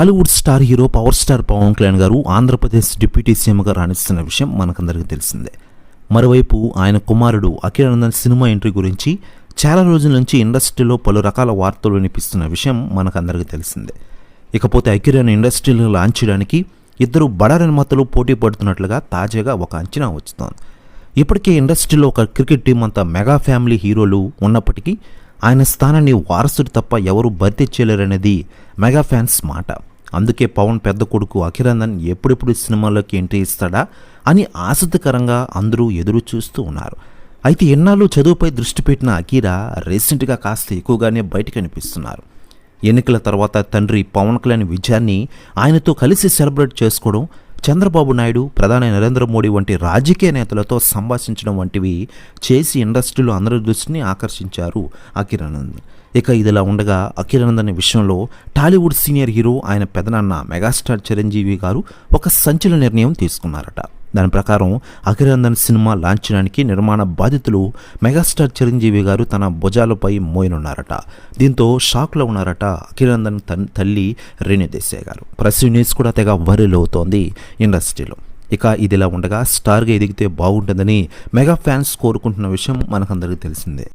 Tollywood star hero power star Pawan Kalyan garu Andhra Pradesh deputy సీఎంగా రాణిస్తున్న విషయం మనకందరికీ తెలిసిందే. మరోవైపు ఆయన కుమారుడు అఖిలానందన్ సినిమా ఎంట్రీ గురించి చాలా రోజుల నుంచి ఇండస్ట్రీలో పలు రకాల వార్తలు వినిపిస్తున్న విషయం మనకందరికీ తెలిసిందే. ఇకపోతే అఖిరాన్ ఇండస్ట్రీలో లాంచ్ చేయడానికి ఇద్దరు బడా నిర్మాతలు పోటీ పడుతున్నట్లుగా తాజాగా ఒక అంచనా వస్తోంది ఇప్పటికే ఇండస్ట్రీలో ఒక క్రికెట్ టీం అంతా మెగా ఫ్యామిలీ హీరోలు ఉన్నప్పటికీ ఆయన స్థానాన్ని వారసుడు తప్ప ఎవరు భర్తీ చేయలేరనేది మెగా ఫ్యాన్స్ మాట. అందుకే పవన్ పెద్ద కొడుకు అఖిరందన్ ఎప్పుడెప్పుడు సినిమాలోకి ఎంట్రీ ఇస్తాడా అని ఆసక్తికరంగా అందరూ ఎదురు చూస్తూ ఉన్నారు. అయితే ఎన్నాళ్ళు చదువుపై దృష్టి పెట్టిన అకీరా రీసెంట్గా కాస్త ఎక్కువగానే బయటకు కనిపిస్తున్నారు ఎన్నికల తర్వాత తండ్రి పవన్ కళ్యాణ్ విజయాన్ని ఆయనతో కలిసి సెలబ్రేట్ చేసుకోవడం చంద్రబాబు నాయుడు ప్రధాని నరేంద్ర మోడీ వంటి రాజకీయ నేతలతో సంభాషించడం వంటివి చేసి ఇండస్ట్రీలో అందరి దృష్టిని ఆకర్షించారు అఖిరానంద్ ఇక ఇదిలా ఉండగా అఖిరానందన్ విషయంలో టాలీవుడ్ సీనియర్ హీరో ఆయన పెదనాన్న మెగాస్టార్ చిరంజీవి గారు ఒక సంచలన నిర్ణయం తీసుకున్నారట. దాని ప్రకారం అఖిలందన్ సినిమా లాంఛనానికి నిర్మాణ బాధితులు మెగాస్టార్ చిరంజీవి గారు తన భుజాలపై మోయనున్నారట. దీంతో షాక్లో ఉన్నారట అఖిలందన్ తల్లి రేణు దేశాయ్ గారు. ప్రెస్ న్యూస్ కూడా తెగ వైరల్ అవుతోంది ఇండస్ట్రీలో. ఇక ఇదిలా ఉండగా స్టార్గా ఎదిగితే బాగుంటుందని మెగా ఫ్యాన్స్ కోరుకుంటున్న విషయం మనకందరికీ తెలిసిందే.